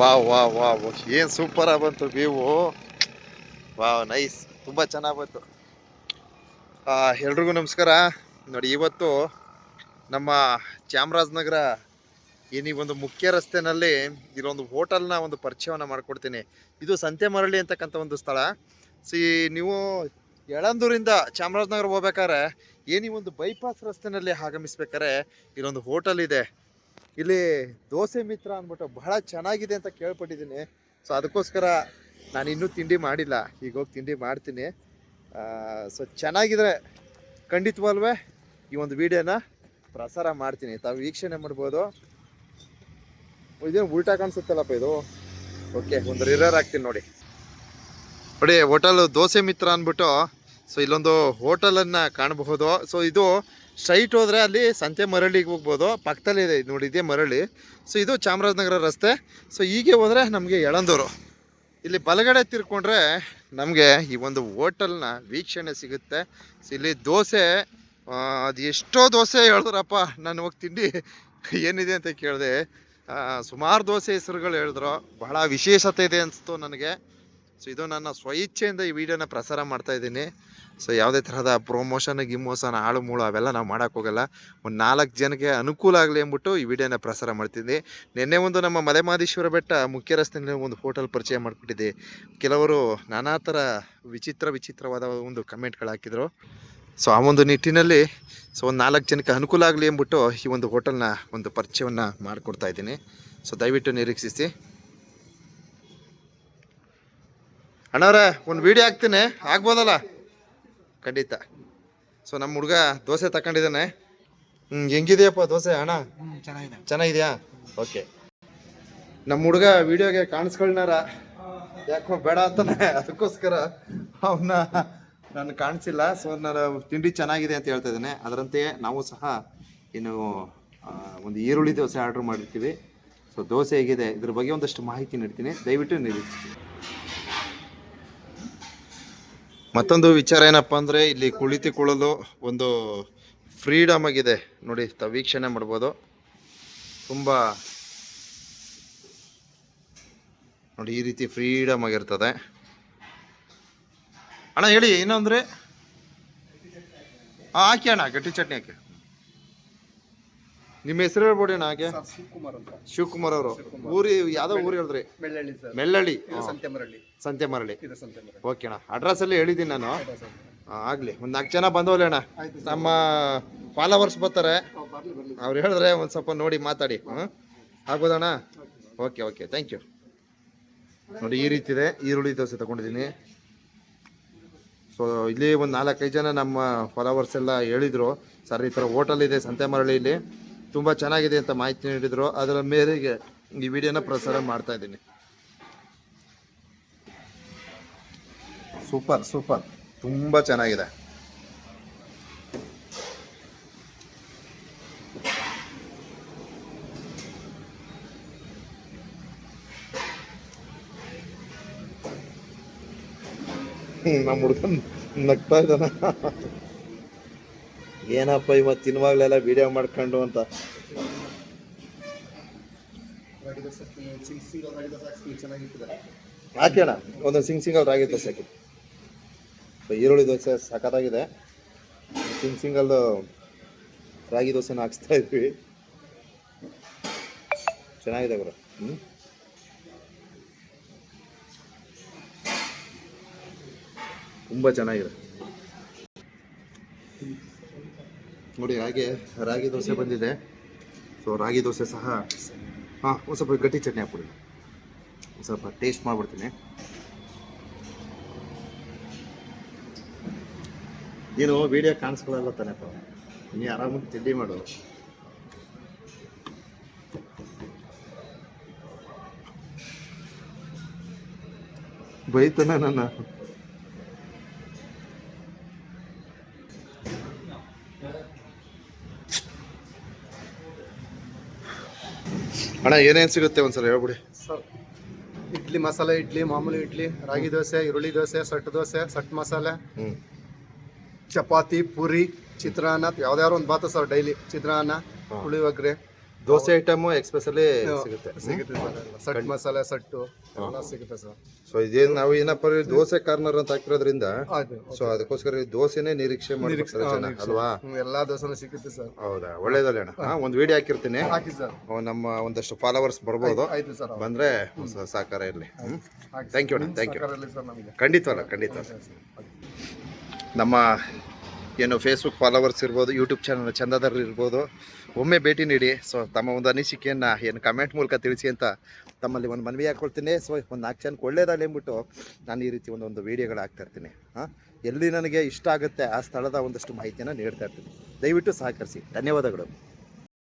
Wow wow wow ಏನ್ super ಆಗಿ ಬಂತು ವೀವು ವಾವ್ ನೈಸ್ ತುಂಬಾ ಚೆನ್ನಾಗಿ ಬಂತು. ಎಲ್ರಿಗೂ ನಮಸ್ಕಾರ. ನೋಡಿ, ಇವತ್ತು ನಮ್ಮ ಚಾಮರಾಜನಗರ ಈ ಒಂದು ಮುಖ್ಯ ರಸ್ತೆನಲ್ಲಿ ಇಲ್ಲೊಂದು ಹೋಟೆಲ್ನ ಒಂದು ಪರಿಚಯವನ್ನು ಮಾಡ್ಕೊಡ್ತೀನಿ. ಇದು ಸಂತೆ ಮರಳಿ ಅಂತಕ್ಕಂಥ ಒಂದು ಸ್ಥಳ. ಸಿ, ನೀವು ಯಳಂದೂರಿಂದ ಚಾಮರಾಜನಗರ ಹೋಗ್ಬೇಕಾದ್ರೆ ಏನೀ ಒಂದು ಬೈಪಾಸ್ ರಸ್ತೆನಲ್ಲಿ ಆಗಮಿಸ್ಬೇಕಾದ್ರೆ ಇಲ್ಲೊಂದು ಹೋಟೆಲ್ ಇದೆ. ಇಲ್ಲಿ ದೋಸೆ ಮಿತ್ರ ಅಂದ್ಬಿಟ್ಟು ಬಹಳ ಚೆನ್ನಾಗಿದೆ ಅಂತ ಕೇಳ್ಪಟ್ಟಿದ್ದೀನಿ. ಸೊ ಅದಕ್ಕೋಸ್ಕರ ನಾನು ಇನ್ನೂ ತಿಂಡಿ ಮಾಡಿಲ್ಲ. ಈಗ ಹೋಗಿ ತಿಂಡಿ ಮಾಡ್ತೀನಿ. ಸೊ ಚೆನ್ನಾಗಿದ್ರೆ ಖಂಡಿತವಲ್ವೇ ಈ ಒಂದು ವಿಡಿಯೋನ ಪ್ರಸಾರ ಮಾಡ್ತೀನಿ. ತಾವು ವೀಕ್ಷಣೆ ಮಾಡ್ಬೋದು. ಇದೇನು ಉಲ್ಟಾ ಕಾಣಿಸುತ್ತಲ್ಲಪ್ಪ ಇದು? ಓಕೆ ಒಂದು ರಿರರ್ ಹಾಕ್ತೀನಿ ನೋಡಿ. ನೋಡಿ ಹೋಟೆಲ್ ದೋಸೆ ಮಿತ್ರ ಅಂದ್ಬಿಟ್ಟು ಸೊ ಇಲ್ಲೊಂದು ಹೋಟೆಲನ್ನು ಕಾಣಬಹುದು. ಸೊ ಇದು ಸ್ಟ್ರೈಟ್ ಹೋದರೆ ಅಲ್ಲಿ ಸಂತೆ ಮರಳಿಗೆ ಹೋಗ್ಬೋದು. ಪಕ್ಕದಲ್ಲೇ ಇದೆ ನೋಡಿ, ಇದೇ ಮರಳಿ. ಸೊ ಇದು ಚಾಮರಾಜನಗರ ರಸ್ತೆ. ಸೊ ಹೀಗೆ ಹೋದರೆ ನಮಗೆ ಎಳಂದೂರು ಇಲ್ಲಿ ಬಲಗಡೆ ತಿರ್ಕೊಂಡ್ರೆ ನಮಗೆ ಈ ಒಂದು ಹೋಟೆಲ್ನ ವೀಕ್ಷಣೆ ಸಿಗುತ್ತೆ. ಸೊ ಇಲ್ಲಿ ದೋಸೆ ಅದು ಎಷ್ಟೋ ದೋಸೆ ಹೇಳಿದ್ರಪ್ಪ. ನಾನು ಹೋಗಿ ತಿಂಡಿ ಏನಿದೆ ಅಂತ ಕೇಳಿದೆ. ಸುಮಾರು ದೋಸೆ ಹೆಸರುಗಳು ಹೇಳಿದ್ರು. ಬಹಳ ವಿಶೇಷತೆ ಇದೆ ಅನಿಸ್ತು ನನಗೆ. ಸೊ ಇದು ನನ್ನ ಸ್ವಇಚ್ಛೆಯಿಂದ ಈ ವಿಡಿಯೋನ ಪ್ರಸಾರ ಮಾಡ್ತಾ ಇದ್ದೀನಿ. ಸೊ ಯಾವುದೇ ತರಹದ ಪ್ರಮೋಷನ್ ಗಿಮೋಷನ್ ಆಳು ಮೂಳು ಅವೆಲ್ಲ ನಾವು ಮಾಡೋಕೆ ಹೋಗಲ್ಲ. ಒಂದು ನಾಲ್ಕು ಜನಕ್ಕೆ ಅನುಕೂಲ ಆಗಲಿ ಅಂದ್ಬಿಟ್ಟು ಈ ವಿಡಿಯೋನ ಪ್ರಸಾರ ಮಾಡ್ತಿದ್ದೆ. ನಿನ್ನೆ ಒಂದು ನಮ್ಮ ಮಲೆಮಾದೇಶ್ವರ ಬೆಟ್ಟ ಮುಖ್ಯ ರಸ್ತೆಯಲ್ಲಿ ಒಂದು ಹೋಟೆಲ್ ಪರಿಚಯ ಮಾಡಿಕೊಟ್ಟಿದ್ದೆ ಕೆಲವರು ನಾನಾ ಥರ ವಿಚಿತ್ರ, ವಿಚಿತ್ರವಾದ ಒಂದು ಕಮೆಂಟ್ಗಳು ಹಾಕಿದರು. ಸೊ ಆ ಒಂದು ನಿಟ್ಟಿನಲ್ಲಿ ಸೊ, ಒಂದು ನಾಲ್ಕು ಜನಕ್ಕೆ ಅನುಕೂಲ ಆಗಲಿ ಅಂದ್ಬಿಟ್ಟು ಈ ಒಂದು ಹೋಟೆಲ್ನ ಒಂದು ಪರಿಚಯವನ್ನು ಮಾಡಿಕೊಡ್ತಾ ಇದ್ದೀನಿ. ಸೊ ದಯವಿಟ್ಟು ನಿರೀಕ್ಷಿಸಿ. ಅಣ್ಣವ್ರೆ ಒಂದು ವಿಡಿಯೋ ಹಾಕ್ತೀನಿ. ಆಗ್ಬೋದಲ್ಲ? ಖಂಡಿತ. ಸೊ ನಮ್ಮ ಹುಡುಗ ದೋಸೆ ತಗೊಂಡಿದ್ದಾನೆ ಹ್ಞೂ ಹೆಂಗಿದೆಯಪ್ಪ ದೋಸೆ ಅಣ್ಣ? ಚೆನ್ನಾಗಿದೆ. ಚೆನ್ನಾಗಿದೆಯಾ? ಓಕೆ ನಮ್ಮ ಹುಡುಗ ವಿಡಿಯೋಗೆ ಕಾಣಿಸ್ಕೊಳ್ನಾರ. ಯಾಕೋ ಬೇಡ ಅಂತಾನೆ. ಅದಕ್ಕೋಸ್ಕರ ಅವನ್ನ ನಾನು ಕಾಣಿಸಿಲ್ಲ. ಸೊ ನನ್ನ ತಿಂಡಿ ಚೆನ್ನಾಗಿದೆ ಅಂತ ಹೇಳ್ತಾ ಇದ್ದಾನೆ. ಅದರಂತೆ ನಾವು ಸಹ ಇನ್ನು ಒಂದು ಈರುಳ್ಳಿ ದೋಸೆ ಆರ್ಡ್ರ್ ಮಾಡಿರ್ತೀವಿ. ಸೊ ದೋಸೆ ಹೇಗಿದೆ? ಇದ್ರ ಬಗ್ಗೆ ಒಂದಷ್ಟು ಮಾಹಿತಿ ನೀಡ್ತೀನಿ. ದಯವಿಟ್ಟು ನಿರೀಕ್ಷಿಸಿ ಮತ್ತೊಂದು ವಿಚಾರ ಏನಪ್ಪ ಅಂದರೆ ಇಲ್ಲಿ ಕುಳಿತುಕೊಳ್ಳಲು ಒಂದು ಫ್ರೀಡಮ್ ಆಗಿದೆ. ನೋಡಿ ತಾವು ವೀಕ್ಷಣೆ ಮಾಡ್ಬೋದು. ತುಂಬ ನೋಡಿ, ಈ ರೀತಿ ಫ್ರೀಡಮ್ ಆಗಿರ್ತದೆ. ಅಣ್ಣ, ಹೇಳಿ ಇನ್ನೊಂದ್ರೆ ಹಾಂ ಹಾಕಿ ಅಣ್ಣ, ಗಟ್ಟಿ ಚಟ್ನಿ ಹಾಕಿ. ನಿಮ್ಮ ಹೆಸರು ಹೇಳ್ಬೋಡಿ ಅಣ್ಣ ಹಾಗೆ? ಶಿವಕುಮಾರ್ ಅಂತ. ಶಿವಕುಮಾರ್ ಅವರು. ಊರಿ ಯಾವ್ದೋ ಊರು ಹೇಳಿದ್ರಿ? ಬೆಳ್ಳಳ್ಳಿ ಸರ್. ಮೆಳ್ಳಳ್ಳಿ. ಇದು ಸಂತೆಮರಳ್ಳಿ. ಸಂತೆ ಮರಳಿ ಇದು ಸಂತೆಮರಳ್ಳಿ. ಓಕೆ ಅಣ್ಣ. ಅಡ್ರೆಸ್ ಅಲ್ಲಿ ಹೇಳಿದ್ದೀನಿ ನಾನು. ಆ, ಆಗ್ಲಿ. ಒಂದು ನಾಲ್ಕು ಜನ ಬಂದವಲ್ಲ ಅಣ್ಣ. ನಮ್ಮ ಫಾಲೋವರ್ಸ್ ಬರ್ತಾರೆ. ಅವ್ರು ಹೇಳಿದ್ರೆ ಒಂದ್ ಸ್ವಲ್ಪ ನೋಡಿ ಮಾತಾಡಿ. ಹ್ಮ್? ಆಗ್ಬೋದಣ್ಣ? Okay okay. ಥ್ಯಾಂಕ್ ಯು ನೋಡಿ ಈ ರೀತಿ ಇದೆ. ಈರುಳ್ಳಿ ದೋಸೆ ತಗೊಂಡಿದ್ದೀನಿ. ಸೊ ಇಲ್ಲಿ ಒಂದು ನಾಲ್ಕೈದು ಜನ ನಮ್ಮ ಫಾಲೋವರ್ಸ್ ಎಲ್ಲ ಹೇಳಿದರು. ಸರ್ ಈ ಥರ ಹೋಟೆಲ್ ಇದೆ ಸಂತೆ ಮರಳಿಲಿ ತುಂಬ ಚೆನ್ನಾಗಿದೆ ಅಂತ ಮಾಹಿತಿ ನೀಡಿದರು. ಅದರ ಮೇರೆಗೆ ಈ ವಿಡಿಯೋನ ಪ್ರಸಾರ ಮಾಡ್ತಾ ಇದ್ದೀನಿ. Super super. ತುಂಬ ಚೆನ್ನಾಗಿದೆ. ನಮ್ಮ ಹುಡುಗನ್ ನಗ್ತಾ ಇದ್ದಾನ. ಏನಪ್ಪ ಇವತ್ತು ತಿನ್ನುವಾಗಲೆಲ್ಲ ವಿಡಿಯೋ ಮಾಡ್ಕೊಂಡು ಅಂತ. ಹಾಕೋಣ ಒಂದೊಂದು ಸಿಂಗ್ ಸಿಂಗಲ್ ರಾಗಿ ದೋಸೆ ಹಾಕಿ ಈರುಳ್ಳಿ ದೋಸೆ ಸಖತ್ತಾಗಿದೆ. ಸಿಂಗ್ ಸಿಂಗಲ್ ರಾಗಿ ದೋಸೆನ ಹಾಕ್ಸ್ತಾ ಇದ್ವಿ. ಚೆನ್ನಾಗಿದೆ ಗುರು. ಹ್ಞೂ ತುಂಬ ಚೆನ್ನಾಗಿದೆ. ನೋಡಿ ಹಾಗೆ ರಾಗಿ ದೋಸೆ ಬಂದಿದೆ. ಸೊ ರಾಗಿ ದೋಸೆ ಸಹ, ಹಾಂ, ಒಂದು ಸ್ವಲ್ಪ ಗಟ್ಟಿ ಚಟ್ನಿ ಹಾಕ್ಬಿಡಿ. ಒಂದು ಸ್ವಲ್ಪ ಟೇಸ್ಟ್ ಮಾಡ್ಬಿಡ್ತೀನಿ. ನೀನು ವಿಡಿಯೋ ಕಾಣಿಸ್ಕೊಳ್ಳಲ್ಲ ತಾನೆಪ್ಪ ನೀ ಆರಾಮಾಗಿ ತಿಂಡಿ ಮಾಡು. ಬೈತಾನ ನನ್ನ. ಅಣ್ಣ ಏನೇನು ಸಿಗುತ್ತೆ ಒಂದ್ಸಲ ಹೇಳ್ಬಿಡಿ. ಸರ್ ಇಡ್ಲಿ ಮಸಾಲೆ ಇಡ್ಲಿ ಮಾಮೂಲಿ ಇಡ್ಲಿ ರಾಗಿ ದೋಸೆ ಈರುಳ್ಳಿ ದೋಸೆ ಸಟ್ಟು ದೋಸೆ ಸಟ್ ಮಸಾಲೆ. ಹ್ಞೂ ಚಪಾತಿ ಪೂರಿ ಚಿತ್ರಾನ್ನ ಯಾವ್ದಾದ್ರು ಒಂದು ಬಾತು ಸರ್ ಡೈಲಿ ಚಿತ್ರಾನ್ನ ಹುಳಿ ಪುಳಿಯೋಗರೆ. ದೋಸೆ ಐಟಮ್ ಎಕ್ಸ್ಪ್ರೆಸ್ಸಲ್ಲಿ ಸಿಗುತ್ತೆ. ಸಿಗುತ್ತೆ ಸರ್. ಸಟ್ ಮಸಾಲೆ ಸಟ್ಟು ಎಲ್ಲ ಸಿಗುತ್ತೆ ಸರ್. ಸೊ ಇದೇನು ನಾವು ಏನಪ್ಪ ದೋಸೆ ಕಾರ್ನರ್ ಅಂತ ಹಾಕಿರೋದ್ರಿಂದ ಸೊ ಅದಕ್ಕೋಸ್ಕರ ಈ ದೋಸೆನೇ ನಿರೀಕ್ಷೆ ಮಾಡ್ತಾರೆ ಜನ ಅಲ್ವಾ? ಎಲ್ಲಾ ದೋಸೆನೂ ಸಿಗುತ್ತೆ ಸರ್. ಹೌದಾ? ಒಳ್ಳೇದಲ್ಲ ಅಣ್ಣ. ಹಾ, ಒಂದು ವಿಡಿಯೋ ಹಾಕಿರ್ತೀನಿ. ಹಾಕಿ ಸರ್. ಅವ್ ನಮ್ಮ ಒಂದಷ್ಟು ಫಾಲೋವರ್ಸ್ ಬರ್ಬೋದು. ಆಯ್ತು ಸರ್ ಬಂದ್ರೆ ಸ- ಸಹಕಾರ ಇರಲಿ. ಥ್ಯಾಂಕ್ ಯು ಅಣ್ಣ ಥ್ಯಾಂಕ್ ಯು ಸರ್ ಸರ್ ನಮಗೆ. ಖಂಡಿತವಲ್ಲ ಖಂಡಿತ ನಮ್ಮ ಏನು ಫೇಸ್ಬುಕ್ ಫಾಲೋವರ್ಸ್ ಇರ್ಬೋದು ಯೂಟ್ಯೂಬ್ ಚಾನಲ್ ಚಂದಾದಾರರು ಇರ್ಬೋದು. ಒಮ್ಮೆ ಭೇಟಿ ನೀಡಿ. ಸೊ ತಮ್ಮ ಒಂದು ಅನಿಸಿಕೆಯನ್ನು ಏನು ಕಮೆಂಟ್ ಮೂಲಕ ತಿಳಿಸಿ ಅಂತ ತಮ್ಮಲ್ಲಿ ಒಂದು ಮನವಿ ಹಾಕ್ಕೊಳ್ತೀನಿ ಸೊ ಒಂದು ನಾಲ್ಕು ಜನಕ್ಕೆ ಒಳ್ಳೇದಾಗಲಿ ಅಂದ್ಬಿಟ್ಟು ನಾನು ಈ ರೀತಿ ಒಂದೊಂದು ವೀಡಿಯೋಗಳು ಹಾಕ್ತಾ ಇರ್ತೀನಿ. ಹಾಂ? ಎಲ್ಲಿ ನನಗೆ ಇಷ್ಟ ಆಗುತ್ತೆ ಆ ಸ್ಥಳದ ಒಂದಷ್ಟು ಮಾಹಿತಿಯನ್ನು ನೀಡ್ತಾ ಇರ್ತೀನಿ. ದಯವಿಟ್ಟು ಸಹಕರಿಸಿ. ಧನ್ಯವಾದಗಳು.